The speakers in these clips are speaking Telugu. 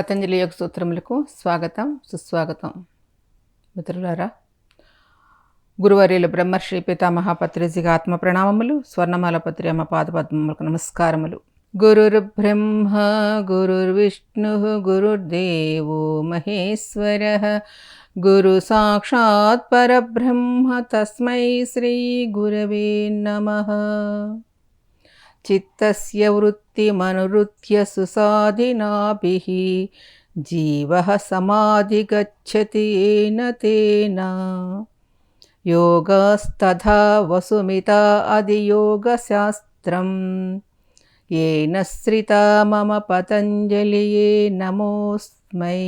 పతంజలి యోగ సూత్రములకు స్వాగతం సుస్వాగతం. మిత్రులారా గురువర్యులు బ్రహ్మర్షి పితామహ పత్రిజిగా ఆత్మ ప్రణామములు స్వర్ణమాల పత్రి అమ్మ పాదపద్మములకు నమస్కారములు. గురుర్బ్రహ్మ గురుర్విష్ణు గురుర్దేవో మహేశ్వర. గురు సాక్షాత్ పరబ్రహ్మ తస్మై శ్రీ గురవే నమః. చిత్తస్య వృత్తిమనురుత్య సుసాధినాభిः జీవः సమాధిగచ్చతి ఏన తేన యోగస్తథా వసుమితా అధియోగశాస్త్రం ఏన శ్రితా మమ పతంజలియే నమోస్మై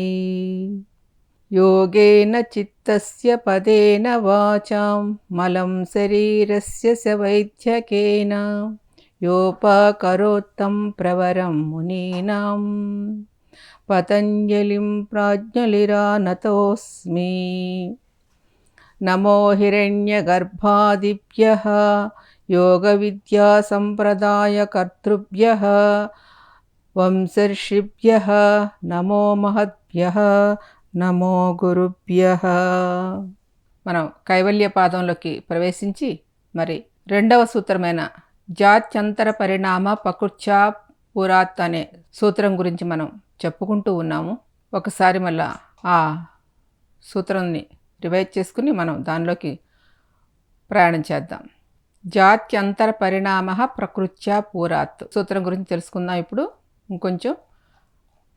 యోగేన చిత్తస్య పదేన వాచాం మలం శరీరస్య స వైద్యకేన యోపకరోత్తం ప్రవరం మునీనాం పతంజలిం ప్రాజ్ఞలిరానతోస్మి నమో హిరణ్యగర్భాదిభ్య యోగవిద్యాసంప్రదాయకర్తృభ్య వంశర్షిభ్య నమో మహద్భ్య నమో గురుభ్య మనం కైవల్య పాదంలోకి ప్రవేశించి మరి రెండవ సూత్రమైన జాత్యంతర పరిణామ పకుర్చా పురాత్ అనే సూత్రం గురించి మనం చెప్పుకుంటూ ఉన్నాము. ఒకసారి మళ్ళా ఆ సూత్రాన్ని రివైజ్ చేసుకుని మనం దానిలోకి ప్రయాణం చేద్దాం. జాత్యంతర పరిణామ ప్రకృత్యా పూరాత్. సూత్రం గురించి తెలుసుకుందాం ఇప్పుడు. ఇంకొంచెం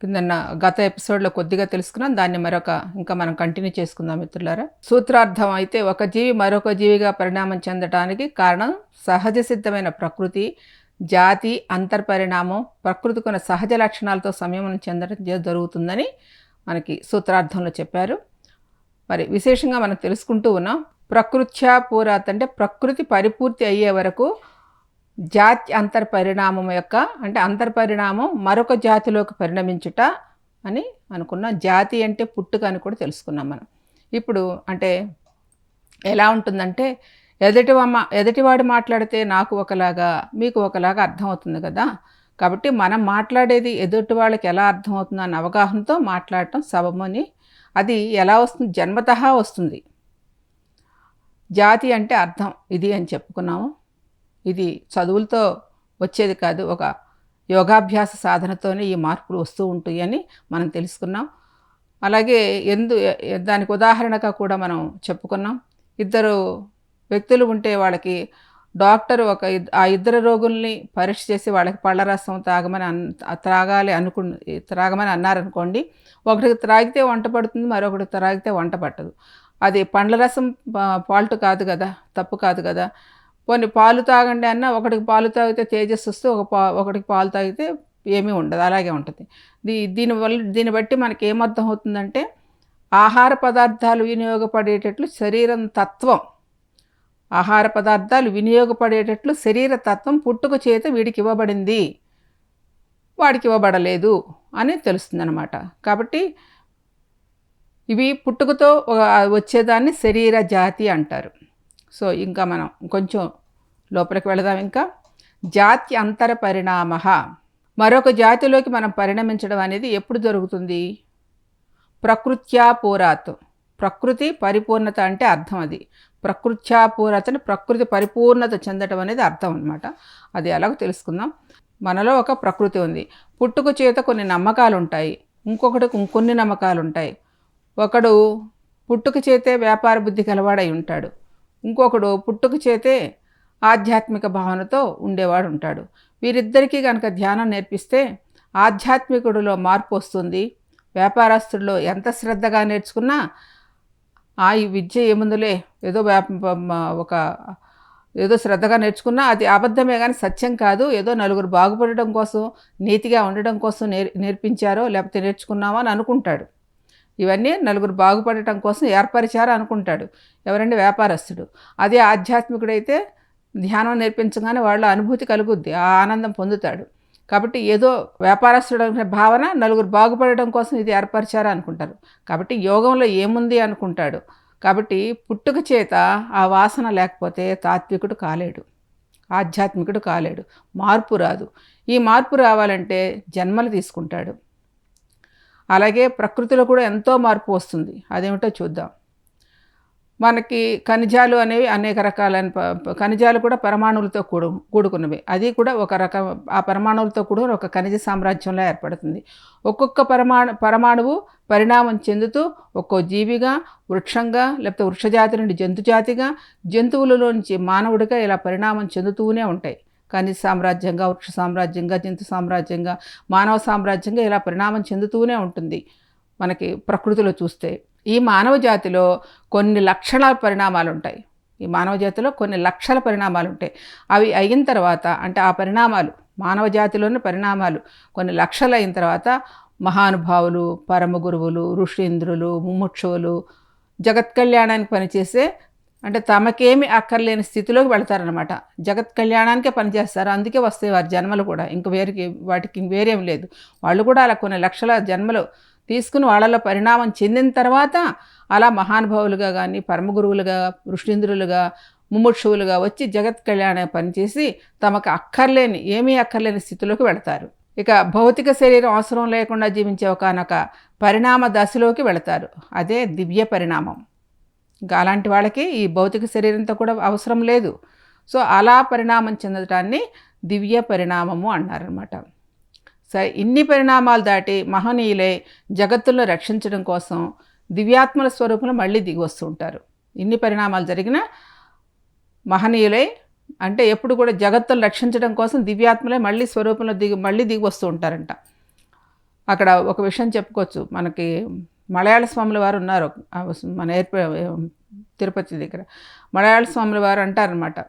కిందన్న గత ఎపిసోడ్లో కొద్దిగా తెలుసుకున్నాం. దాన్ని మరొక ఇంకా మనం కంటిన్యూ చేసుకుందాం మిత్రులారా. సూత్రార్థం అయితే ఒక జీవి మరొక జీవిగా పరిణామం చెందడానికి కారణం సహజ సిద్ధమైన ప్రకృతి జాతి అంతర్పరిణామం ప్రకృతికున్న సహజ లక్షణాలతో సంయమనం చెందడం జరుగుతుందని మనకి సూత్రార్థంలో చెప్పారు. మరి విశేషంగా మనం తెలుసుకుంటూ ఉన్నాం. ప్రకృత్యా పూరాత్ అంటే ప్రకృతి పరిపూర్తి అయ్యే వరకు జాతి అంతర్పరిణామం యొక్క అంటే అంతర్పరిణామం మరొక జాతిలోకి పరిణమించుట అని అనుకున్నాం జాతి అంటే పుట్టుక అని కూడా తెలుసుకున్నాం మనం. ఇప్పుడు అంటే ఎలా ఉంటుందంటే ఎదుటి ఎదుటివాడు మాట్లాడితే నాకు ఒకలాగా మీకు ఒకలాగా అర్థమవుతుంది కదా. కాబట్టి మనం మాట్లాడేది ఎదుటి వాళ్ళకి ఎలా అర్థమవుతుందో అన్న అవగాహనతో మాట్లాడటం సబమని అది ఎలా వస్తుంది? జన్మతహా వస్తుంది. జాతి అంటే అర్థం ఇది అని చెప్పుకున్నాము. ఇది చదువులతో వచ్చేది కాదు ఒక యోగాభ్యాస సాధనతోనే ఈ మార్పులు వస్తూ ఉంటాయి అని మనం తెలుసుకున్నాం. అలాగే ఎందు దానికి ఉదాహరణగా కూడా మనం చెప్పుకున్నాం. ఇద్దరు వ్యక్తులు ఉంటే వాళ్ళకి డాక్టర్ ఒక ఆ ఇద్దరు రోగుల్ని పరీక్ష చేసి వాళ్ళకి పళ్ళ రసం తాగమని అన్ త్రాగాలి అనుకు త్రాగమని అన్నారనుకోండి ఒకటికి త్రాగితే వంట పడుతుంది మరొకటి త్రాగితే వంట పట్టదు. అది పండ్ల రసం ఫాల్ట్ కాదు కదా తప్పు కాదు కదా పోనీ పాలు తాగండి అన్న ఒకటికి పాలు తాగితే తేజస్సు వస్తే ఒక పా ఒకటికి పాలు తాగితే ఏమీ ఉండదు అలాగే ఉంటుంది. దీ దీనివల్ల దీన్ని బట్టి మనకి ఏమర్థం అవుతుందంటే ఆహార పదార్థాలు వినియోగపడేటట్లు శరీరం తత్వం ఆహార పదార్థాలు వినియోగపడేటట్లు శరీర తత్వం పుట్టుక చేత వీడికి ఇవ్వబడింది వాడికి ఇవ్వబడలేదు అని తెలుస్తుందన్నమాట. కాబట్టి ఇవి పుట్టుకతో వచ్చేదాన్ని శరీర జాతి అంటారు. సో ఇంకా మనం కొంచెం లోపలికి వెళదాం ఇంకా. జాతి అంతర పరిణామ. మరొక జాతిలోకి మనం పరిణమించడం అనేది ఎప్పుడు జరుగుతుంది? ప్రకృత్యా పూరాత్. ప్రకృతి పరిపూర్ణత అంటే అర్థం అది. ప్రకృత్యాపూరతని ప్రకృతి పరిపూర్ణత చెందడం అనేది అర్థం అనమాట అది ఎలాగో తెలుసుకుందాం. మనలో ఒక ప్రకృతి ఉంది. పుట్టుకు చేత కొన్ని నమ్మకాలు ఉంటాయి ఇంకొకటికి ఇంకొన్ని నమ్మకాలు ఉంటాయి ఒకడు పుట్టుక చేతే వ్యాపార బుద్ధి గలవాడై ఉంటాడు. ఇంకొకడు పుట్టుక చేతే ఆధ్యాత్మిక భావనతో ఉండేవాడు ఉంటాడు వీరిద్దరికీ కనుక ధ్యానం నేర్పిస్తే ఆధ్యాత్మికుడిలో మార్పు వస్తుంది. వ్యాపారస్తుడిలో ఎంత శ్రద్ధగా నేర్చుకున్నా ఆ ఈ విద్య ఏముందులే ఏదో వ్యా ఒక ఏదో శ్రద్ధగా నేర్చుకున్నా అది అబద్ధమే కానీ సత్యం కాదు. ఏదో నలుగురు బాగుపడడం కోసం నీతిగా ఉండడం కోసం నేర్ నేర్పించారో లేకపోతే నేర్చుకున్నామో అని అనుకుంటాడు. ఇవన్నీ నలుగురు బాగుపడటం కోసం ఏర్పరిచారు అనుకుంటాడు. ఎవరంటే వ్యాపారస్తుడు. అదే ఆధ్యాత్మికుడైతే ధ్యానం నేర్పించగానే వాళ్ళ అనుభూతి కలుగుద్ది ఆ ఆనందం పొందుతాడు. కాబట్టి ఏదో వ్యాపారస్తుడు అనుకునే భావన నలుగురు బాగుపడటం కోసం ఇది ఏర్పరిచారు అనుకుంటారు. కాబట్టి యోగంలో ఏముంది అనుకుంటాడు. కాబట్టి పుట్టుక చేత ఆ వాసన లేకపోతే తాత్వికుడు కాలేడు ఆధ్యాత్మికుడు కాలేడు మార్పు రాదు. ఈ మార్పు రావాలంటే జన్మలు తీసుకుంటాడు. అలాగే ప్రకృతిలో కూడా ఎంతో మార్పు వస్తుంది. అదేమిటో చూద్దాం. మనకి ఖనిజాలు అనేవి అనేక రకాలైన ప- ఖనిజాలు కూడా పరమాణువులతో కూడు కూడుకున్నవి. అది కూడా ఒక రకం ఆ పరమాణువులతో కూడిన ఒక ఖనిజ సామ్రాజ్యంలో ఏర్పడుతుంది. ఒక్కొక్క పరమాణు పరమాణువు పరిణామం చెందుతూ ఒక్కో జీవిగా వృక్షంగా లేకపోతే వృక్షజాతి నుండి జంతుజాతిగా జంతువులలో నుంచి మానవుడిగా ఇలా పరిణామం చెందుతూనే ఉంటాయి. ఖనిజ సామ్రాజ్యంగా వృక్ష సామ్రాజ్యంగా జంతు సామ్రాజ్యంగా మానవ సామ్రాజ్యంగా ఇలా పరిణామం చెందుతూనే ఉంటుంది మనకి ప్రకృతిలో చూస్తే. ఈ మానవ జాతిలో కొన్ని లక్షల పరిణామాలు ఉంటాయి ఈ మానవ జాతిలో కొన్ని లక్షల పరిణామాలు ఉంటాయి అవి అయిన తర్వాత అంటే ఆ పరిణామాలు మానవ జాతిలోని పరిణామాలు కొన్ని లక్షలు అయిన తర్వాత మహానుభావులు పరమ గురువులు ఋషీంద్రులు ముముక్షువులు జగత్ కళ్యాణానికి పనిచేసే అంటే తమకేమి అక్కర్లేని స్థితిలోకి వెళతారనమాట జగత్ కళ్యాణానికే పనిచేస్తారు. అందుకే వస్తాయి వారి జన్మలు కూడా. ఇంక వేరికి వాటికి ఇంక వేరేం లేదు. వాళ్ళు కూడా అలా కొన్ని లక్షల జన్మలు తీసుకుని వాళ్ళలో పరిణామం చెందిన తర్వాత అలా మహానుభావులుగా కానీ పరమ గురువులుగా ఋషీంద్రులుగా ముముక్షువులుగా వచ్చి జగత్ కళ్యాణ పనిచేసి తమకు అక్కర్లేని ఏమీ అక్కర్లేని స్థితిలోకి వెళతారు. ఇక భౌతిక శరీరం అవసరం లేకుండా జీవించే ఒకనొక పరిణామ దశలోకి వెళతారు. అదే దివ్య పరిణామం. ఇంకా అలాంటి వాళ్ళకి ఈ భౌతిక శరీరంతో కూడా అవసరం లేదు. సో అలా పరిణామం చెందటాన్ని దివ్య పరిణామము అన్నారనమాట సరే ఇన్ని పరిణామాలు దాటి మహనీయులే జగత్తులను రక్షించడం కోసం దివ్యాత్మల స్వరూపంలో మళ్ళీ దిగి వస్తుంటారు ఇన్ని పరిణామాలు జరిగిన మహనీయులై అంటే ఎప్పుడు కూడా జగత్తును రక్షించడం కోసం దివ్యాత్మలే మళ్ళీ స్వరూపంలో దిగి మళ్ళీ దిగి వస్తూ ఉంటారంట. అక్కడ ఒక విషయం చెప్పుకోవచ్చు. మనకి మలయాళ స్వాముల వారు ఉన్నారు. మన ఏర్ప తిరుపతి దగ్గర. మలయాళ స్వాముల వారు అంటారనమాట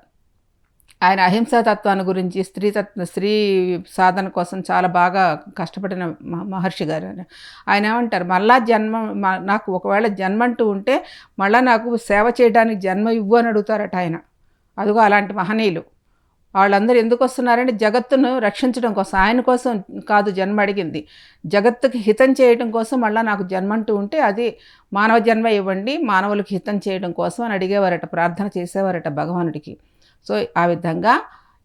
ఆయన అహింసా తత్వాన్ని గురించి స్త్రీ తత్వ స్త్రీ సాధన కోసం చాలా బాగా కష్టపడిన మ- మహర్షి గారు ఆయన. ఏమంటారు? మళ్ళా జన్మ నాకు ఒకవేళ జన్మ అంటూ ఉంటే మళ్ళీ నాకు సేవ చేయడానికి జన్మ ఇవ్వు అని అడుగుతారట ఆయన. అదిగో అలాంటి మహనీయులు. వాళ్ళందరూ ఎందుకు వస్తున్నారంటే జగత్తును రక్షించడం కోసం. ఆయన కోసం కాదు జన్మ అడిగింది. జగత్తుకి హితం చేయడం కోసం మళ్ళీ నాకు జన్మ అంటూ ఉంటే అది మానవ జన్మ ఇవ్వండి మానవులకు హితం చేయడం కోసం అని అడిగేవారట ప్రార్థన చేసేవారట భగవానుడికి. సో ఆ విధంగా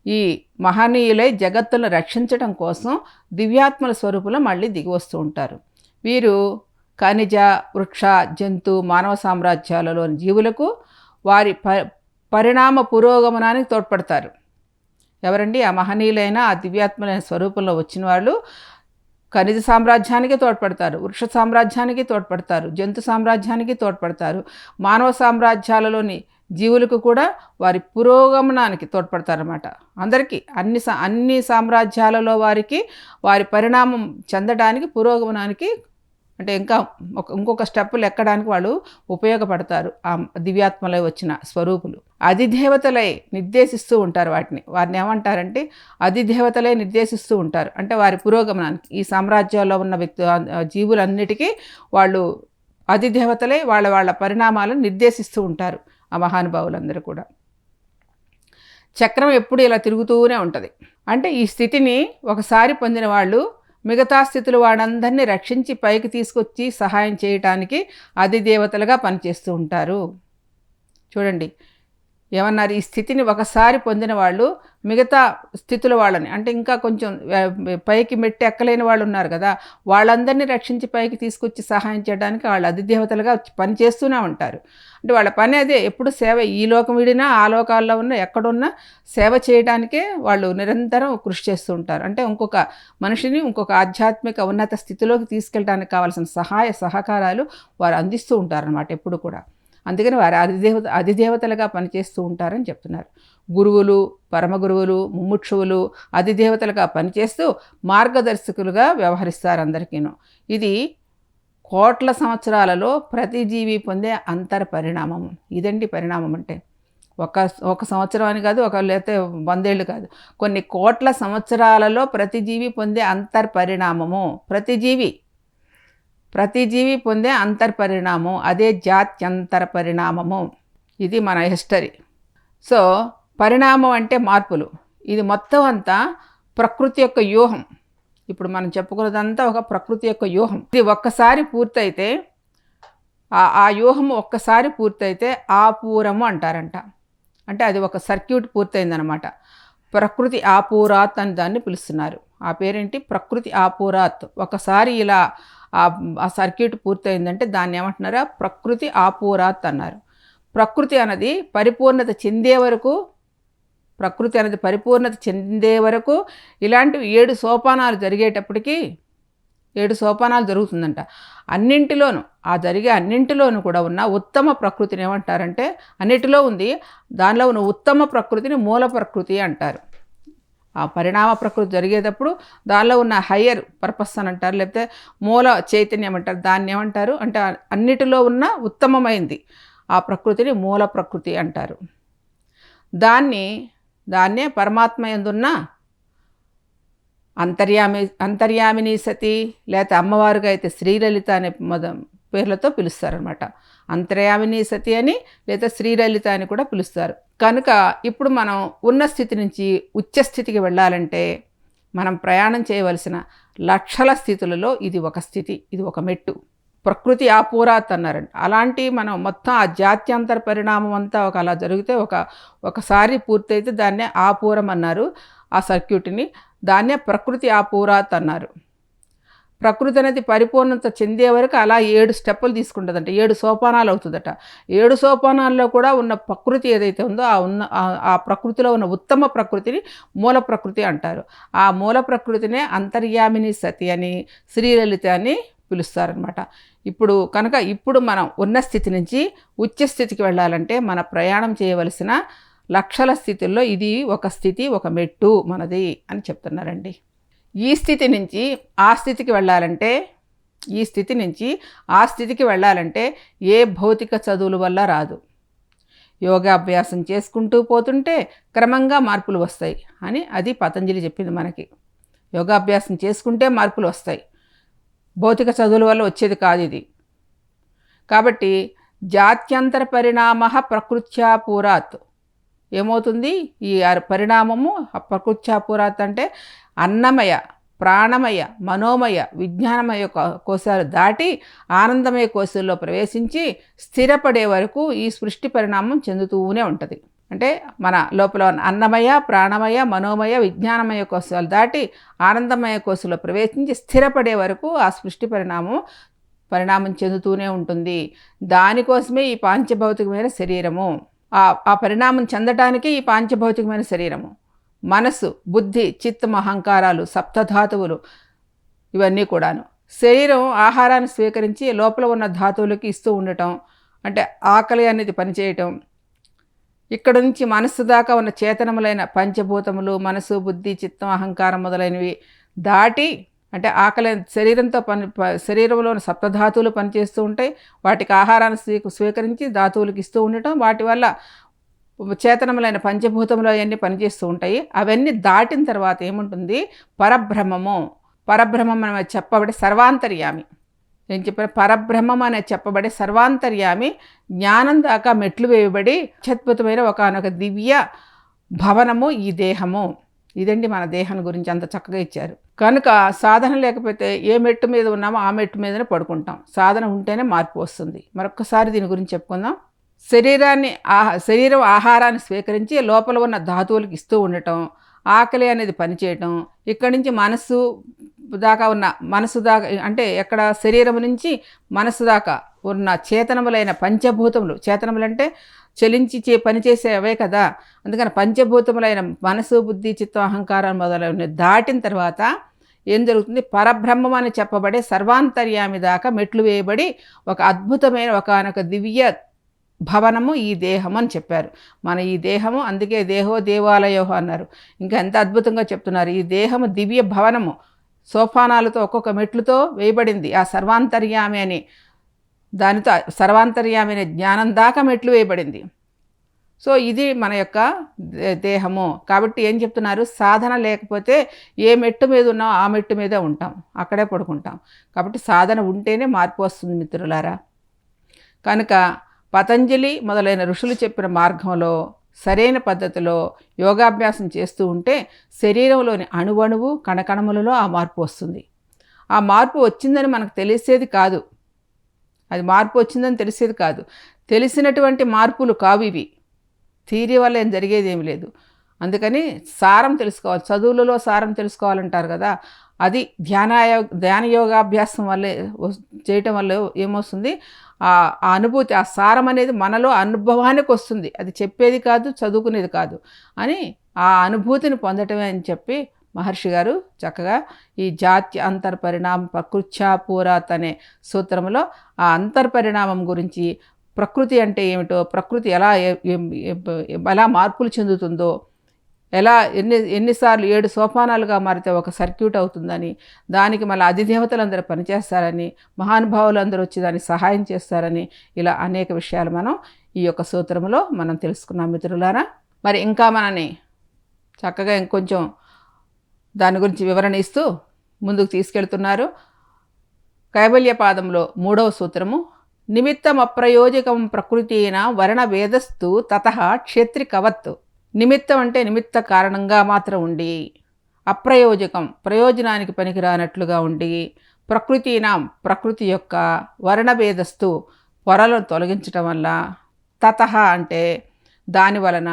ఈ మహనీయులై జగత్తును రక్షించడం కోసం దివ్యాత్మల స్వరూపంలో మళ్ళీ దిగి వస్తూ ఉంటారు. వీరు ఖనిజ వృక్ష జంతు మానవ సామ్రాజ్యాలలోని జీవులకు వారి ప పరిణామ పురోగమనానికి తోడ్పడతారు. ఎవరండి? ఆ మహనీయులైన ఆ దివ్యాత్మలైన స్వరూపంలో వచ్చిన వాళ్ళు ఖనిజ సామ్రాజ్యానికి తోడ్పడతారు వృక్ష సామ్రాజ్యానికి తోడ్పడతారు జంతు సామ్రాజ్యానికి తోడ్పడతారు మానవ సామ్రాజ్యాలలోని జీవులకు కూడా వారి పురోగమనానికి తోడ్పడతారన్నమాట. అందరికీ అన్ని సా అన్ని సామ్రాజ్యాలలో వారికి వారి పరిణామం చెందడానికి పురోగమనానికి అంటే ఇంకా ఒక ఇంకొక స్టెప్పులు ఎక్కడానికి వాళ్ళు ఉపయోగపడతారు. ఆ దివ్యాత్మలై వచ్చిన స్వరూపులు. అధిదేవతలై నిర్దేశిస్తూ ఉంటారు వాటిని. వారిని ఏమంటారంటే అధిదేవతలై నిర్దేశిస్తూ ఉంటారు. అంటే వారి పురోగమనానికి ఈ సామ్రాజ్యాల్లో ఉన్న వ్యక్తి జీవులన్నిటికీ వాళ్ళు అధిదేవతలై వాళ్ళ వాళ్ళ పరిణామాలను నిర్దేశిస్తూ ఉంటారు ఆ మహానుభావులందరూ కూడా. చక్రం ఎప్పుడు ఇలా తిరుగుతూనే ఉంటుంది. అంటే ఈ స్థితిని ఒకసారి పొందిన వాళ్ళు మిగతా స్థితులు వాడందరినీ రక్షించి పైకి తీసుకొచ్చి సహాయం చేయటానికి అధిదేవతలుగా పనిచేస్తూ ఉంటారు. చూడండి ఏమన్నారు? ఈ స్థితిని ఒకసారి పొందిన వాళ్ళు మిగతా స్థితుల వాళ్ళని అంటే ఇంకా కొంచెం పైకి మెట్టి ఎక్కలేని వాళ్ళు ఉన్నారు కదా వాళ్ళందరినీ రక్షించి పైకి తీసుకొచ్చి సహాయం చేయడానికి వాళ్ళు అధిదేవతలుగా పని చేస్తూనే ఉంటారు. అంటే వాళ్ళ పని అదే ఎప్పుడు సేవ ఈ లోకం విడినా ఆ లోకాల్లో ఉన్న ఎక్కడున్నా సేవ చేయడానికే వాళ్ళు నిరంతరం కృషి చేస్తూ ఉంటారు. అంటే ఇంకొక మనిషిని ఇంకొక ఆధ్యాత్మిక ఉన్నత స్థితిలోకి తీసుకెళ్ళడానికి కావాల్సిన సహాయ సహకారాలు వారు అందిస్తూ ఉంటారనమాట ఎప్పుడు కూడా. అందుకని వారు అధిదేవత అధిదేవతలుగా పనిచేస్తూ ఉంటారని చెప్తున్నారు. గురువులు పరమగురువులు ముమ్ముక్షువులు ముముక్షువులు అధిదేవతలుగా పనిచేస్తూ మార్గదర్శకులుగా వ్యవహరిస్తారు అందరికీను. ఇది కోట్ల సంవత్సరాలలో ప్రతి జీవి పొందే అంతర్ పరిణామం ఇదండి పరిణామం అంటే. ఒక ఒక సంవత్సరం అని కాదు ఒక లేకపోతే వందేళ్ళు కాదు. కొన్ని కోట్ల సంవత్సరాలలో ప్రతి జీవి పొందే అంతర్ పరిణామము. ప్రతి జీవి ప్రతి జీవి పొందే అంతర్పరిణామం అదే జాత్యంతర పరిణామము ఇది మన హిస్టరీ. సో పరిణామం అంటే మార్పులు. ఇది మొత్తం అంతా ప్రకృతి యొక్క వ్యూహం. ఇప్పుడు మనం చెప్పుకున్నదంతా ఒక ప్రకృతి యొక్క వ్యూహం. ఇది ఒక్కసారి పూర్తయితే ఆ వ్యూహం ఒక్కసారి పూర్తయితే ఆపూరము అంటారంట. అంటే అది ఒక సర్క్యూట్ పూర్తయిందనమాట. ప్రకృతి ఆపూరాత్ అని దాన్ని పిలుస్తున్నారు. ఆ పేరేంటి? ప్రకృతి ఆపూరాత్. ఒకసారి ఇలా ఆ ఆ సర్క్యూట్ పూర్తయిందంటే దాన్ని ఏమంటున్నారా? ప్రకృతి ఆపూరాత్ అన్నారు. ప్రకృతి అన్నది పరిపూర్ణత చెందే వరకు ప్రకృతి అనేది పరిపూర్ణత చెందే వరకు ఇలాంటివి ఏడు సోపానాలు జరిగేటప్పటికీ ఏడు సోపానాలు జరుగుతుందంట. అన్నింటిలోనూ ఆ జరిగే అన్నింటిలోనూ కూడా ఉన్న ఉత్తమ ప్రకృతిని ఏమంటారంటే అన్నిటిలో ఉంది దానిలో ఉన్న ఉత్తమ ప్రకృతిని మూల ప్రకృతి అంటారు. ఆ పరిణామ ప్రకృతి జరిగేటప్పుడు దానిలో ఉన్న హయ్యర్ పర్పస్ అని అంటారు లేకపోతే మూల చైతన్యం అంటారు దాన్ని ఏమంటారు? అంటే అన్నిటిలో ఉన్న ఉత్తమమైంది. ఆ ప్రకృతిని మూల ప్రకృతి అంటారు. దాన్ని దాన్నే పరమాత్మ ఎందున్న అంతర్యామి అంతర్యామిని సతి లేకపోతే అమ్మవారుగా అయితే శ్రీలలిత అనే మొద పేర్లతో పిలుస్తారనమాట అంతర్యామిని సతి అని లేదా శ్రీలలిత అని కూడా పిలుస్తారు. కనుక ఇప్పుడు మనం ఉన్న స్థితి నుంచి ఉచ్చ స్థితికి వెళ్ళాలంటే మనం ప్రయాణం చేయవలసిన లక్షల స్థితులలో ఇది ఒక స్థితి ఇది ఒక మెట్టు. ప్రకృతి ఆపూరాత్ అన్నారండి. అలాంటి మనం మొత్తం ఆ జాత్యంతర పరిణామం అంతా ఒక అలా జరిగితే ఒక ఒకసారి పూర్తయితే దాన్నే ఆపూరం అన్నారు. ఆ సర్క్యూట్ని దాన్నే ప్రకృతి ఆపూరాత్ అన్నారు. ప్రకృతి అనేది పరిపూర్ణత చెందే వరకు అలా ఏడు స్టెప్పులు తీసుకుంటుందంట. ఏడు సోపానాలు అవుతుందట. ఏడు సోపానాల్లో కూడా ఉన్న ప్రకృతి ఏదైతే ఉందో ఆ ఉన్న ఆ ప్రకృతిలో ఉన్న ఉత్తమ ప్రకృతిని మూల ప్రకృతి అంటారు. ఆ మూల ప్రకృతినే అంతర్యామిని సతి అని శ్రీలలిత అని పిలుస్తారనమాట ఇప్పుడు కనుక ఇప్పుడు మనం ఉన్న స్థితి నుంచి ఉచ్చ స్థితికి వెళ్ళాలంటే మన ప్రయాణం చేయవలసిన లక్షల స్థితుల్లో ఇది ఒక స్థితి ఒక మెట్టు మనది అని చెప్తున్నారండి. ఈ స్థితి నుంచి ఆ స్థితికి వెళ్ళాలంటే ఈ స్థితి నుంచి ఆ స్థితికి వెళ్ళాలంటే ఏ భౌతిక చదువుల వల్ల రాదు. యోగాభ్యాసం చేసుకుంటూ పోతుంటే క్రమంగా మార్పులు వస్తాయి అని అది పతంజలి చెప్పింది మనకి. యోగాభ్యాసం చేసుకుంటే మార్పులు వస్తాయి. భౌతిక చదువుల వల్ల వచ్చేది కాదు ఇది. కాబట్టి జాత్యంతర పరిణామ ప్రకృత్యాపూరాత్. ఏమవుతుంది? ఈ పరిణామము ప్రకృత్యాపూరాత్ అంటే అన్నమయ ప్రాణమయ మనోమయ విజ్ఞానమయ కోశాలు దాటి ఆనందమయ కోశాల్లో ప్రవేశించి స్థిరపడే వరకు ఈ సృష్టి పరిణామం చెందుతూనే ఉంటుంది. అంటే మన లోపల అన్నమయ ప్రాణమయ మనోమయ విజ్ఞానమయ కోశాలు దాటి ఆనందమయ కోశంలో ప్రవేశించి స్థిరపడే వరకు ఆ సృష్టి పరిణామం పరిణామం చెందుతూనే ఉంటుంది. దానికోసమే ఈ పాంచభౌతికమైన శరీరము. ఆ పరిణామం చెందటానికి ఈ పాంచభౌతికమైన శరీరము. మనసు బుద్ధి చిత్తం అహంకారాలు సప్తధాతువులు ఇవన్నీ కూడాను. శరీరం ఆహారాన్ని స్వీకరించి లోపల ఉన్న ధాతువులకి ఇస్తూ ఉండటం అంటే ఆకలి అనేది పనిచేయటం ఇక్కడ నుంచి మనస్సు దాకా ఉన్న చేతనములైన పంచభూతములు మనసు బుద్ధి చిత్తం అహంకారం మొదలైనవి దాటి అంటే ఆకలి శరీరంతో పని శరీరంలోని సప్తధాతువులు పనిచేస్తూ ఉంటాయి. వాటికి ఆహారాన్ని స్వీ స్వీకరించి ధాతువులకు ఇస్తూ ఉండటం. వాటి వల్ల చేతనములైన పంచభూతములు అవన్నీ పనిచేస్తూ ఉంటాయి. అవన్నీ దాటిన తర్వాత ఏముంటుంది? పరబ్రహ్మము. పరబ్రహ్మం అని చెప్పబడే సర్వాంతర్యామి. నేను చెప్పిన పరబ్రహ్మం అనే చెప్పబడే సర్వాంతర్యామి జ్ఞానం దాకా మెట్లు వేయబడి అత్యద్భుతమైన ఒకనొక దివ్య భవనము ఈ దేహము. ఇదండి మన దేహం గురించి అంత చక్కగా ఇచ్చారు. కనుక సాధన లేకపోతే ఏ మెట్టు మీద ఉన్నామో ఆ మెట్టు మీదనే పడుకుంటాం. సాధన ఉంటేనే మార్పు వస్తుంది. మరొకసారి దీని గురించి చెప్పుకుందాం. శరీరాన్ని ఆహా శరీరం ఆహారాన్ని స్వీకరించి లోపల ఉన్న ధాతువులకు ఇస్తూ ఉండటం ఆకలి అనేది పనిచేయటం ఇక్కడి నుంచి మనస్సు దాకా ఉన్న మనసు దాకా అంటే ఎక్కడ శరీరం నుంచి మనసు దాకా ఉన్న చేతనములైన పంచభూతములు చేతనములు అంటే చలించి చే పనిచేసే అవే కదా. అందుకని పంచభూతములైన మనసు బుద్ధి చిత్తం అహంకారం మొదలైన దాటిన తర్వాత ఏం జరుగుతుంది? పరబ్రహ్మం అని చెప్పబడే సర్వాంతర్యామి దాకా మెట్లు వేయబడి ఒక అద్భుతమైన ఒకనొక దివ్య భవనము ఈ దేహము అని చెప్పారు. మన ఈ దేహము అందుకే దేహో దేవాలయో అన్నారు. ఇంకా ఎంత అద్భుతంగా చెప్తున్నారు. ఈ దేహము దివ్య భవనము. సోపానాలతో ఒక్కొక్క మెట్లుతో వేయబడింది. ఆ సర్వాంతర్యామి అని దానితో సర్వాంతర్యామి అనే జ్ఞానం దాకా మెట్లు వేయబడింది. సో ఇది మన యొక్క దేహము. కాబట్టి ఏం చెప్తున్నారు? సాధన లేకపోతే ఏ మెట్టు మీద ఉన్నామో ఆ మెట్టు మీదే ఉంటాం. అక్కడే పడుకుంటాం. కాబట్టి సాధన ఉంటేనే మార్పు వస్తుంది మిత్రులారా. కనుక పతంజలి మొదలైన ఋషులు చెప్పిన మార్గంలో సరైన పద్ధతిలో యోగాభ్యాసం చేస్తూ ఉంటే శరీరంలోని అణువణువు కణకణములలో ఆ మార్పు వస్తుంది. ఆ మార్పు వచ్చిందని మనకు తెలిసేది కాదు. అది మార్పు వచ్చిందని తెలిసేది కాదు. తెలిసినటువంటి మార్పులు కావు ఇవి. థీరీ వల్ల ఏం జరిగేది ఏమి లేదు. అందుకని సారం తెలుసుకోవాలి. చదువులలో సారం తెలుసుకోవాలంటారు కదా అది ధ్యానాయో ధ్యాన యోగాభ్యాసం వల్లే చేయటం వల్ల ఏమొస్తుంది? ఆ ఆ అనుభూతి ఆ సారం అనేది మనలో అనుభవానికి వస్తుంది. అది చెప్పేది కాదు చదువుకునేది కాదు. అని ఆ అనుభూతిని పొందటమే అని చెప్పి మహర్షి గారు చక్కగా ఈ జాత్య అంతర్పరిణామ ప్రకృత్యాపూరాత్ అనే సూత్రంలో ఆ అంతర్పరిణామం గురించి ప్రకృతి అంటే ఏమిటో ప్రకృతి ఎలా ఎలా మార్పులు చెందుతుందో ఎలా ఎన్ని ఎన్నిసార్లు ఏడు సోపానాలుగా మారితే ఒక సర్క్యూట్ అవుతుందని దానికి మళ్ళీ అధిదేవతలందరూ పనిచేస్తారని మహానుభావులు అందరూ వచ్చి దానికి సహాయం చేస్తారని ఇలా అనేక విషయాలు మనం ఈ యొక్క సూత్రంలో మనం తెలుసుకున్నాం మిత్రులారా. మరి ఇంకా మనని చక్కగా ఇంకొంచెం దాని గురించి వివరణ ఇస్తూ ముందుకు తీసుకెళ్తున్నారు. కైవల్య పాదంలో మూడవ సూత్రము నిమిత్తం అప్రయోజకం ప్రకృతిన వర్ణ వేదస్తు తత క్షేత్రికవత్తు. నిమిత్తం అంటే నిమిత్త కారణంగా మాత్రం ఉండి అప్రయోజకం ప్రయోజనానికి పనికిరానట్లుగా ఉండి ప్రకృతినాం ప్రకృతి యొక్క వర్ణభేదస్తు పొరలను తొలగించటం వల్ల తత అంటే దాని వలన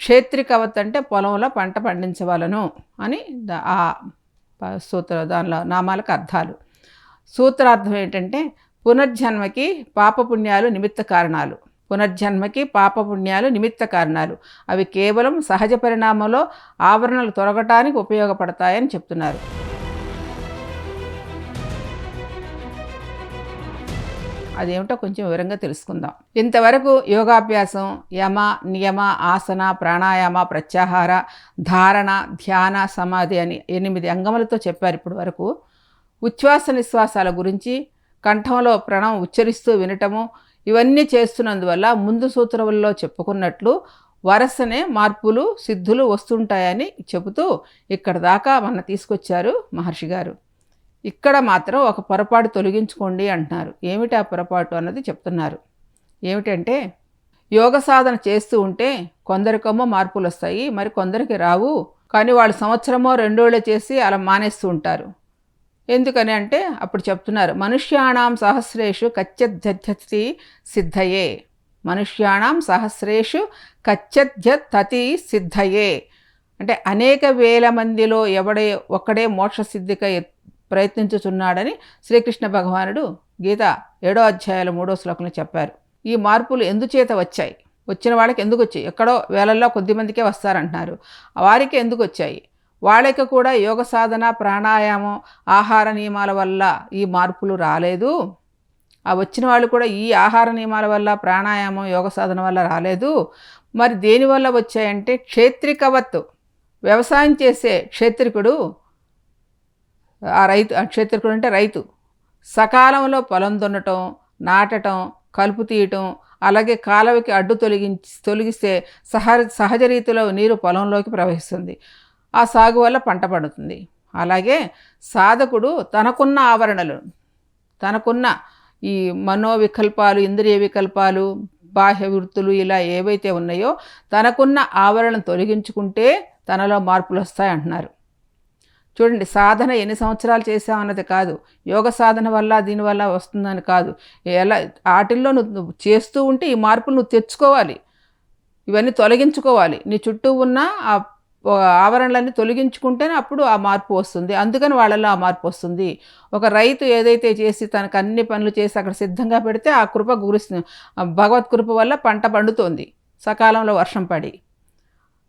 క్షేత్రికవత్ అంటే పొలంలో పంట పండించవలను అని ఆ సూత్ర దానిలో నామాలకు అర్థాలు. సూత్రార్థం ఏంటంటే పునర్జన్మకి పాపపుణ్యాలు నిమిత్త కారణాలు. పునర్జన్మకి పాపపుణ్యాలు నిమిత్త కారణాలు. అవి కేవలం సహజ పరిణామంలో ఆవరణలు తొలగటానికి ఉపయోగపడతాయని చెప్తున్నారు. అదేమిటో కొంచెం వివరంగా తెలుసుకుందాం. ఇంతవరకు యోగాభ్యాసం యమ నియమ ఆసన ప్రాణాయామ ప్రత్యాహార ధారణ ధ్యాన సమాధి అని ఎనిమిది అంగములతో చెప్పారు ఇప్పటి వరకు. ఉచ్ఛ్వాస నిశ్వాసాల గురించి కంఠంలో ప్రణం ఉచ్చరిస్తూ వినటము ఇవన్నీ చేస్తున్నందువల్ల ముందు సూత్రంలో చెప్పుకున్నట్లు వరసనే మార్పులు సిద్ధులు వస్తుంటాయని చెబుతూ ఇక్కడ దాకా మన తీసుకొచ్చారు మహర్షి గారు. ఇక్కడ మాత్రం ఒక పొరపాటు తొలగించుకోండి అంటున్నారు. ఏమిటి ఆ పొరపాటు అన్నది చెప్తున్నారు. ఏమిటంటే యోగ సాధన చేస్తూ ఉంటే కొందరికేమో మార్పులు వస్తాయి మరి కొందరికి రావు. కానీ వాళ్ళు సంవత్సరమో రెండోళ్ళే చేసి అలా మానేస్తూ ఉంటారు. ఎందుకని అంటే అప్పుడు చెప్తున్నారు మనుష్యాణం సహస్రేషు కచ్చద్ధతి సిద్ధయే. మనుష్యాణం సహస్రేషు కచ్చధ్యతతి సిద్ధయే. అంటే అనేక వేల మందిలో ఎవడే ఒక్కడే మోక్ష సిద్ధికై ప్రయత్నించుచున్నాడని శ్రీకృష్ణ భగవానుడు గీత ఏడో అధ్యాయాల మూడో శ్లోకంలో చెప్పారు. ఈ మార్పులు ఎందుచేత వచ్చాయి? వచ్చిన వాళ్ళకి ఎందుకు వచ్చాయి ఎక్కడో వేలల్లో కొద్దిమందికే వస్తారంటున్నారు. వారికి ఎందుకు వచ్చాయి వాళ్ళకి కూడా యోగ సాధన ప్రాణాయామం ఆహార నియమాల వల్ల ఈ మార్పులు రాలేదు. ఆ వచ్చిన వాళ్ళు కూడా ఈ ఆహార నియమాల వల్ల ప్రాణాయామం యోగ సాధన వల్ల రాలేదు. మరి దేనివల్ల వచ్చాయంటే క్షేత్రికవత్ వ్యవసాయం చేసే క్షేత్రికుడు ఆ రైతు ఆ క్షేత్రికుడు అంటే రైతు. సకాలంలో పొలం దున్నటం నాటటం కలుపు తీయటం అలాగే కాలువకి అడ్డు తొలగించి తొలగిస్తే సహ సహజ రీతిలో నీరు పొలంలోకి ప్రవహిస్తుంది. ఆ సాగు వల్ల పంట పండుతుంది. అలాగే సాధకుడు తనకున్న ఆవరణలు తనకున్న ఈ మనోవికల్పాలు ఇంద్రియ వికల్పాలు బాహ్య వృత్తులు ఇలా ఏవైతే ఉన్నాయో తనకున్న ఆవరణను తొలగించుకుంటే తనలో మార్పులు వస్తాయి అంటున్నారు చూడండి సాధన ఎన్ని సంవత్సరాలు చేసామన్నది కాదు. యోగ సాధన వల్ల దీనివల్ల వస్తుందని కాదు. ఎలా వాటిల్లో నువ్వు నువ్వు చేస్తూ ఉంటే ఈ మార్పులు నువ్వు తెచ్చుకోవాలి. ఇవన్నీ తొలగించుకోవాలి. నీ చుట్టూ ఉన్న ఆ ఆవరణలన్నీ తొలగించుకుంటేనే అప్పుడు ఆ మార్పు వస్తుంది. అందుకని వాళ్ళలో ఆ మార్పు వస్తుంది. ఒక రైతు ఏదైతే చేసి తనకు అన్ని పనులు చేసి అక్కడ సిద్ధంగా పెడితే ఆ కృప గురిస్తుంది భగవత్ కృప వల్ల పంట పండుతోంది. సకాలంలో వర్షం పడి.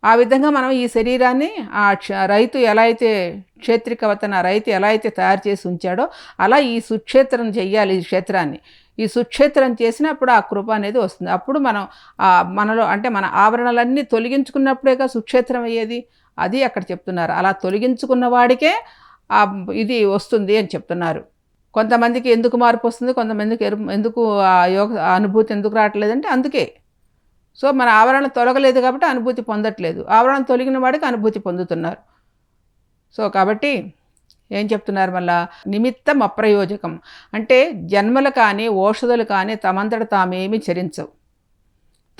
ఆ విధంగా మనం ఈ శరీరాన్ని ఆ క్ష- రైతు ఎలా అయితే క్షేత్రికవతన రైతు ఎలా అయితే తయారు చేసి ఉంచాడో అలా ఈ సుక్షేత్రం చెయ్యాలి ఈ క్షేత్రాన్ని. ఈ సుక్షేత్రం చేసినప్పుడు ఆ కృప అనేది వస్తుంది. అప్పుడు మనం మనలో అంటే మన ఆవరణలన్నీ తొలగించుకున్నప్పుడేగా సుక్షేత్రం అయ్యేది? అది అక్కడ చెప్తున్నారు. అలా తొలగించుకున్న వాడికే ఆ ఇది వస్తుంది అని చెప్తున్నారు. కొంతమందికి ఎందుకు మార్పు వస్తుంది? కొంతమందికి ఎందుకు ఆ యోగ అనుభూతి ఎందుకు రావట్లేదంటే అందుకే. సో మన ఆవరణ తొలగలేదు కాబట్టి అనుభూతి పొందట్లేదు. ఆవరణ తొలగిన వాడికి అనుభూతి పొందుతున్నారు. సో కాబట్టి ఏం చెప్తున్నారు మళ్ళా? నిమిత్తం అప్రయోజకం. అంటే జన్మలు కానీ ఓషధులు కానీ తమంతట తామేమి చరించవు.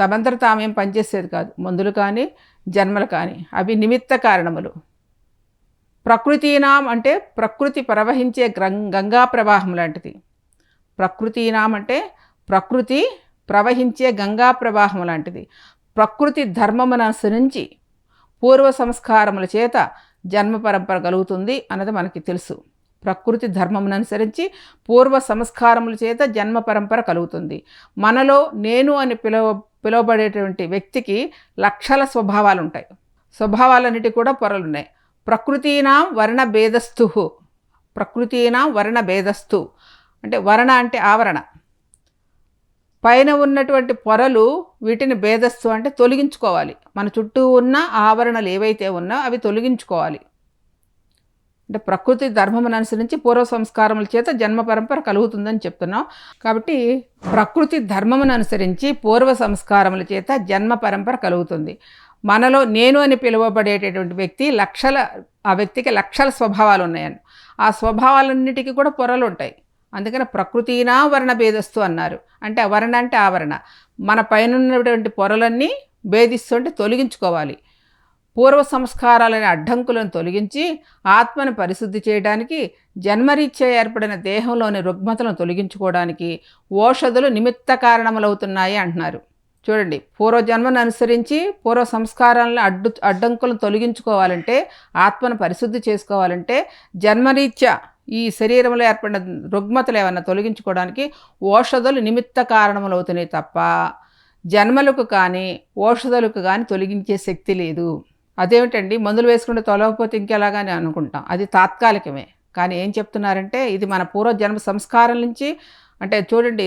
తమంతట తామేం పనిచేసేది కాదు. మందులు కానీ జన్మలు కానీ. అవి నిమిత్త కారణములు. ప్రకృతినాం అంటే ప్రకృతి ప్రవహించే గంగా ప్రవాహం లాంటిది. ప్రకృతినాం అంటే ప్రకృతి ప్రవహించే గంగా ప్రవాహం లాంటిది. ప్రకృతి ధర్మమును అనుసరించి పూర్వ సంస్కారముల చేత జన్మ పరంపర కలుగుతుంది అన్నది మనకి తెలుసు. ప్రకృతి ధర్మమును అనుసరించి పూర్వ సంస్కారముల చేత జన్మ పరంపర కలుగుతుంది. మనలో నేను అని పిలువ పిలువబడేటువంటి వ్యక్తికి లక్షల స్వభావాలు ఉంటాయి స్వభావాలన్నిటి కూడా పొరలున్నాయి. ప్రకృతీనాం వర్ణ భేదస్థు. ప్రకృతీనాం వర్ణ భేదస్థు. అంటే వర్ణ అంటే ఆవరణ. పైన ఉన్నటువంటి పొరలు వీటిని భేదస్తు అంటే తొలగించుకోవాలి. మన చుట్టూ ఉన్న ఆవరణలు ఏవైతే ఉన్నా అవి తొలగించుకోవాలి. అంటే ప్రకృతి ధర్మమును అనుసరించి పూర్వ సంస్కారముల చేత జన్మ పరంపర కలుగుతుందని చెప్తున్నాం. కాబట్టి ప్రకృతి ధర్మమును అనుసరించి పూర్వ సంస్కారముల చేత జన్మ పరంపర కలుగుతుంది. మనలో నేను అని పిలువబడేటటువంటి వ్యక్తి లక్షల ఆ వ్యక్తికి లక్షల స్వభావాలు ఉన్నాయని. ఆ స్వభావాలన్నిటికీ కూడా పొరలు ఉంటాయి. అందుకని ప్రకృతినా వర్ణ భేదస్తు అన్నారు. అంటే వర్ణ అంటే ఆవరణ. మన పైన ఉన్నటువంటి పొరలన్నీ భేదిస్తుంటే తొలగించుకోవాలి. పూర్వ సంస్కారాలనే అడ్డంకులను తొలగించి ఆత్మను పరిశుద్ధి చేయడానికి జన్మరీత్యా ఏర్పడిన దేహంలోని రుగ్మతలను తొలగించుకోవడానికి ఓషధులు నిమిత్త కారణములవుతున్నాయి అంటున్నారు. చూడండి పూర్వజన్మను అనుసరించి పూర్వ సంస్కారాలను అడ్డు అడ్డంకులను తొలగించుకోవాలంటే ఆత్మను పరిశుద్ధి చేసుకోవాలంటే జన్మరీత్యా ఈ శరీరంలో ఏర్పడిన రుగ్మతలు ఏమైనా తొలగించుకోవడానికి ఓషధులు నిమిత్త కారణములు అవుతున్నాయి తప్ప జన్మలకు కానీ ఓషధులకు కానీ తొలగించే శక్తి లేదు. అదేమిటండి? మందులు వేసుకుంటే తొలగకపోతే ఇంకెలాగానే అనుకుంటాం. అది తాత్కాలికమే. కానీ ఏం చెప్తున్నారంటే ఇది మన పూర్వజన్మ సంస్కారం నుంచి అంటే చూడండి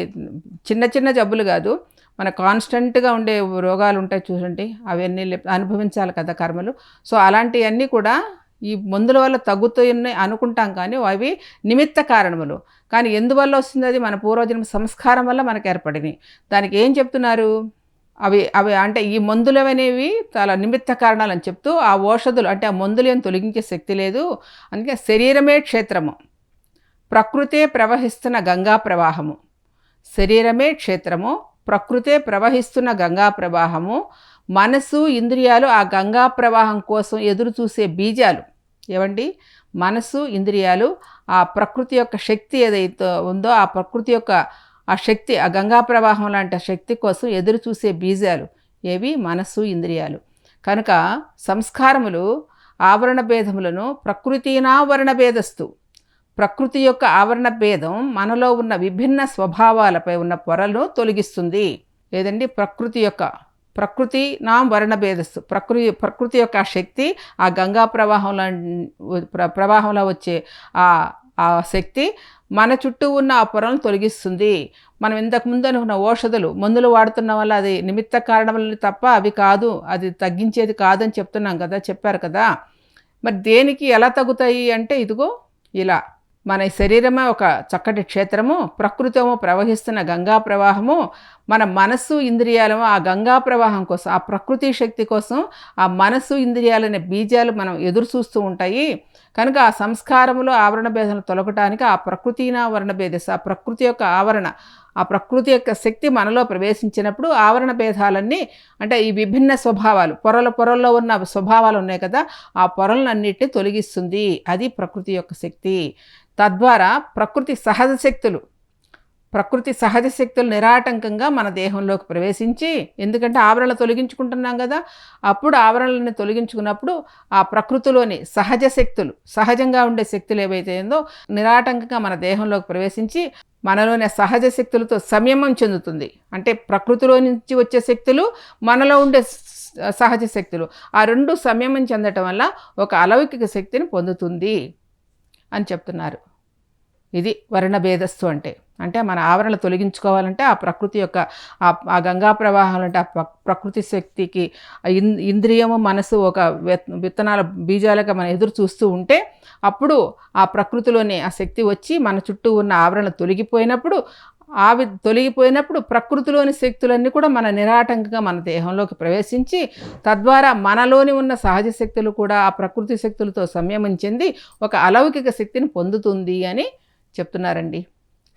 చిన్న చిన్న జబ్బులు కాదు మన కాన్స్టెంట్గా ఉండే రోగాలు ఉంటాయి చూడండి అవన్నీ అనుభవించాలి కదా కర్మలు. సో అలాంటివన్నీ కూడా ఈ మందుల వల్ల తగ్గుతున్నాయి అనుకుంటాం కానీ అవి నిమిత్త కారణములు. కానీ ఎందువల్ల వస్తుంది అది? మన పూర్వజన్మ సంస్కారం వల్ల మనకు ఏర్పడినాయి దానికి ఏం చెప్తున్నారు? అవి అవి అంటే ఈ మందులు అనేవి చాలా నిమిత్త కారణాలు అని చెప్తూ ఆ ఔషధులు అంటే ఆ మందులు ఏం తొలగించే శక్తి లేదు. అందుకే శరీరమే క్షేత్రము. ప్రకృతే ప్రవహిస్తున్న గంగా ప్రవాహము. శరీరమే క్షేత్రము. ప్రకృతే ప్రవహిస్తున్న గంగా ప్రవాహము. మనసు ఇంద్రియాలు ఆ గంగా ప్రవాహం కోసం ఎదురు చూసే బీజాలు. ఏవండి? మనసు ఇంద్రియాలు ఆ ప్రకృతి యొక్క శక్తి ఏదైతే ఉందో ఆ ప్రకృతి యొక్క ఆ శక్తి ఆ గంగా ప్రవాహం లాంటి శక్తి కోసం ఎదురు చూసే బీజాలు ఏవి? మనస్సు ఇంద్రియాలు. కనుక సంస్కారములు ఆవరణ భేదములను ప్రకృతినావరణ భేదస్తు ప్రకృతి యొక్క ఆవరణ భేదం మనలో ఉన్న విభిన్న స్వభావాలపై ఉన్న పొరలను తొలగిస్తుంది. లేదండి ప్రకృతి యొక్క ప్రకృతి నా వర్ణ భేదస్తు ప్రకృతి ప్రకృతి యొక్క శక్తి ఆ గంగా ప్రవాహంలో ప్రవాహంలో వచ్చే ఆ ఆ శక్తి మన చుట్టూ ఉన్న ఆ పొరలను తొలగిస్తుంది. మనం ఇంతకు ముందు అనుకున్న ఔషధులు మందులు వాడుతున్న వల్ల అది నిమిత్త కారణములని తప్ప అవి కాదు అది తగ్గించేది కాదని చెప్తున్నాం కదా చెప్పారు కదా. మరి దేనికి ఎలా తగ్గుతాయి అంటే ఇదిగో ఇలా. మన శరీరమే ఒక చక్కటి క్షేత్రము ప్రకృతము ప్రవహిస్తున్న గంగా ప్రవాహము మన మనస్సు ఇంద్రియాలము ఆ గంగా ప్రవాహం కోసం ఆ ప్రకృతి శక్తి కోసం ఆ మనస్సు ఇంద్రియాలనే బీజాలు మనం ఎదురు చూస్తూ ఉంటాయి. కనుక ఆ సంస్కారములో ఆవరణ భేదాలను తొలగటానికి ఆ ప్రకృతినావరణ భేదస్ ఆ ప్రకృతి యొక్క ఆవరణ ఆ ప్రకృతి యొక్క శక్తి మనలో ప్రవేశించినప్పుడు ఆవరణ భేదాలన్నీ అంటే ఈ విభిన్న స్వభావాలు పొరల పొరల్లో ఉన్న స్వభావాలు ఉన్నాయి కదా ఆ పొరలన్నిటిని తొలగిస్తుంది. అది ప్రకృతి యొక్క శక్తి. తద్వారా ప్రకృతి సహజ శక్తులు ప్రకృతి సహజ శక్తులు నిరాటంకంగా మన దేహంలోకి ప్రవేశించి ఎందుకంటే ఆవరణలు తొలగించుకుంటున్నాం కదా అప్పుడు ఆవరణలను తొలగించుకున్నప్పుడు ఆ ప్రకృతిలోని సహజ శక్తులు సహజంగా ఉండే శక్తులు ఏవైతే ఉందో నిరాటంకంగా మన దేహంలోకి ప్రవేశించి మనలోని సహజ శక్తులతో సంయమం చెందుతుంది. అంటే ప్రకృతిలో నుంచి వచ్చే శక్తులు మనలో ఉండే సహజ శక్తులు. ఆ రెండు సంయమం చెందటం వల్ల ఒక అలౌకిక శక్తిని పొందుతుంది. అని చెప్తున్నారు. ఇది వర్ణభేదస్సు అంటే. అంటే మన ఆవరణలు తొలగించుకోవాలంటే ఆ ప్రకృతి యొక్క ఆ గంగా ప్రవాహం అంటే ఆ ప్రకృతి శక్తికి ఇంద్రియము మనసు ఒక విత్తనాల బీజాలుగా మనం ఎదురు చూస్తూ ఉంటే అప్పుడు ఆ ప్రకృతిలోని ఆ శక్తి వచ్చి మన చుట్టూ ఉన్న ఆవరణలు తొలగిపోయినప్పుడు ఆవి తొలగిపోయినప్పుడు ప్రకృతిలోని శక్తులన్నీ కూడా మన నిరాటంకంగా మన దేహంలోకి ప్రవేశించి తద్వారా మనలోని ఉన్న సహజ శక్తులు కూడా ఆ ప్రకృతి శక్తులతో సంయమం చెంది ఒక అలౌకిక శక్తిని పొందుతుంది అని చెప్తున్నారండి.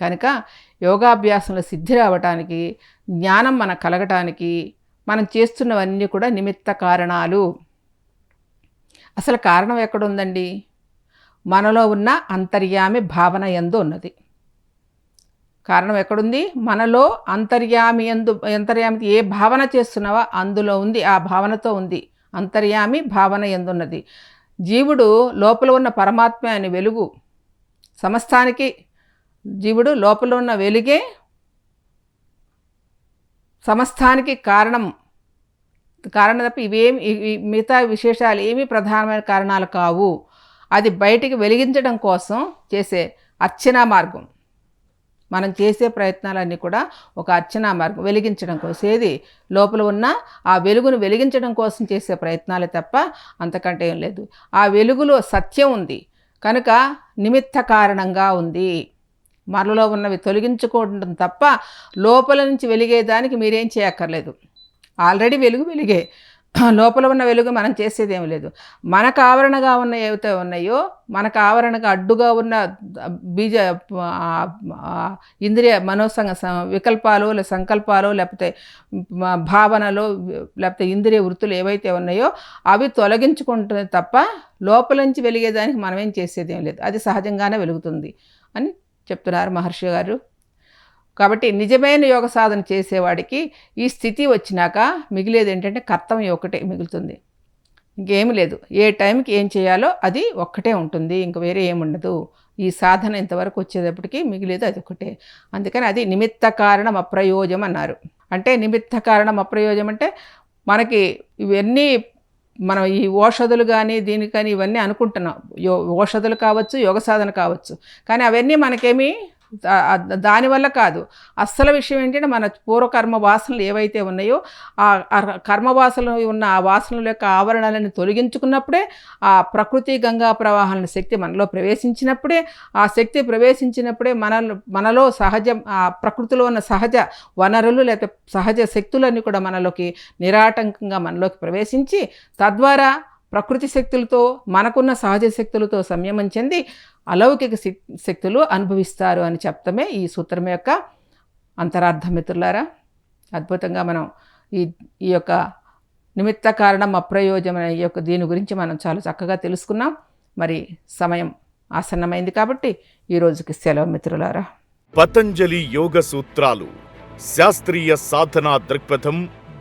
కనుక యోగాభ్యాసంలో సిద్ధి రావటానికి జ్ఞానం మన కలగటానికి మనం చేస్తున్నవన్నీ కూడా నిమిత్త కారణాలు. అసలు కారణం ఎక్కడుందండి? మనలో ఉన్న అంతర్యామి భావన ఎందు ఉన్నది. కారణం ఎక్కడుంది? మనలో అంతర్యామి ఎందు అంతర్యామి ఏ భావన చేస్తున్నావో? అందులో ఉంది ఆ భావనతో ఉంది. అంతర్యామి భావన ఎందున్నది? జీవుడు లోపల ఉన్న పరమాత్మ అని వెలుగు సమస్తానికి జీవుడు లోపల ఉన్న వెలుగే సమస్తానికి కారణం. కారణం తప్ప ఇవేమి మిగతా విశేషాలు ఏమీ ప్రధానమైన కారణాలు కావు. అది బయటికి వెలిగించడం కోసం చేసే అర్చనా మార్గం. మనం చేసే ప్రయత్నాలన్నీ కూడా ఒక అర్చనా మార్గం వెలిగించడం కోసేది లోపల ఉన్న ఆ వెలుగును వెలిగించడం కోసం చేసే ప్రయత్నాలే తప్ప అంతకంటే ఏం లేదు. ఆ వెలుగులో సత్యం ఉంది. కనుక నిమిత్త కారణంగా ఉంది. మనలో ఉన్నవి తొలగించుకోవడం తప్ప లోపల నుంచి వెలిగేదానికి మీరేం చేయక్కర్లేదు. ఆల్రెడీ వెలుగు వెలిగే. లోపల ఉన్న వెలుగు మనం చేసేదేం లేదు. మనకు ఆవరణగా ఉన్న ఏవైతే ఉన్నాయో మనకు ఆవరణగా అడ్డుగా ఉన్న బీజ ఇంద్రియ మనోసంగ స- వికల్పాలు లేదా సంకల్పాలు లేకపోతే భావనలు లేకపోతే ఇంద్రియ వృత్తులు ఏవైతే ఉన్నాయో అవి తొలగించుకుంటే తప్ప లోపల నుంచి వెలిగేదానికి మనమేం చేసేదేం లేదు. అది సహజంగానే వెలుగుతుంది అని చెప్తున్నారు మహర్షి గారు. కాబట్టి నిజమైన యోగ సాధన చేసేవాడికి ఈ స్థితి వచ్చినాక మిగిలేది ఏంటంటే కర్తవ్యం ఒకటే మిగులుతుంది. ఇంకేమి లేదు. ఏ టైంకి ఏం చేయాలో అది ఒక్కటే ఉంటుంది. ఇంక వేరే ఏముండదు ఈ సాధన ఇంతవరకు వచ్చేటప్పటికి మిగిలేదు అది ఒకటే. అందుకని అది నిమిత్త కారణం అప్రయోజం అన్నారు. అంటే నిమిత్త కారణం అప్రయోజం అంటే మనకి ఇవన్నీ మనం ఈ ఓషధులు కానీ దీని కానీ ఇవన్నీ అనుకుంటున్నాం. యో ఓషధులు కావచ్చు యోగ సాధన కావచ్చు. కానీ అవన్నీ మనకేమీ దానివల్ల కాదు. అస్సలు విషయం ఏంటంటే మన పూర్వకర్మ వాసనలు ఏవైతే ఉన్నాయో ఆ కర్మ వాసనలు ఉన్న ఆ వాసనల యొక్క ఆవరణలను తొలగించుకున్నప్పుడే ఆ ప్రకృతి గంగా ప్రవాహాల శక్తి మనలో ప్రవేశించినప్పుడే ఆ శక్తి ప్రవేశించినప్పుడే మనలో మనలో సహజ ఆ ప్రకృతిలో ఉన్న సహజ వనరులు లేకపోతే సహజ శక్తులన్నీ కూడా మనలోకి నిరాటంకంగా మనలోకి ప్రవేశించి తద్వారా ప్రకృతి శక్తులతో మనకున్న సహజ శక్తులతో సంయమం చెంది అలౌకిక శక్- శక్తులు అనుభవిస్తారు అని చెప్తమే ఈ సూత్రం యొక్క అంతరార్థం మిత్రులారా. అద్భుతంగా మనం ఈ ఈ యొక్క నిమిత్త కారణం అప్రయోజనం ఈ యొక్క దీని గురించి మనం చాలా చక్కగా తెలుసుకున్నాం. మరి సమయం ఆసన్నమైంది కాబట్టి ఈ రోజుకి సెలవు మిత్రులారా. పతంజలి యోగ సూత్రాలు శాస్త్రీయ సాధనా దృక్పథం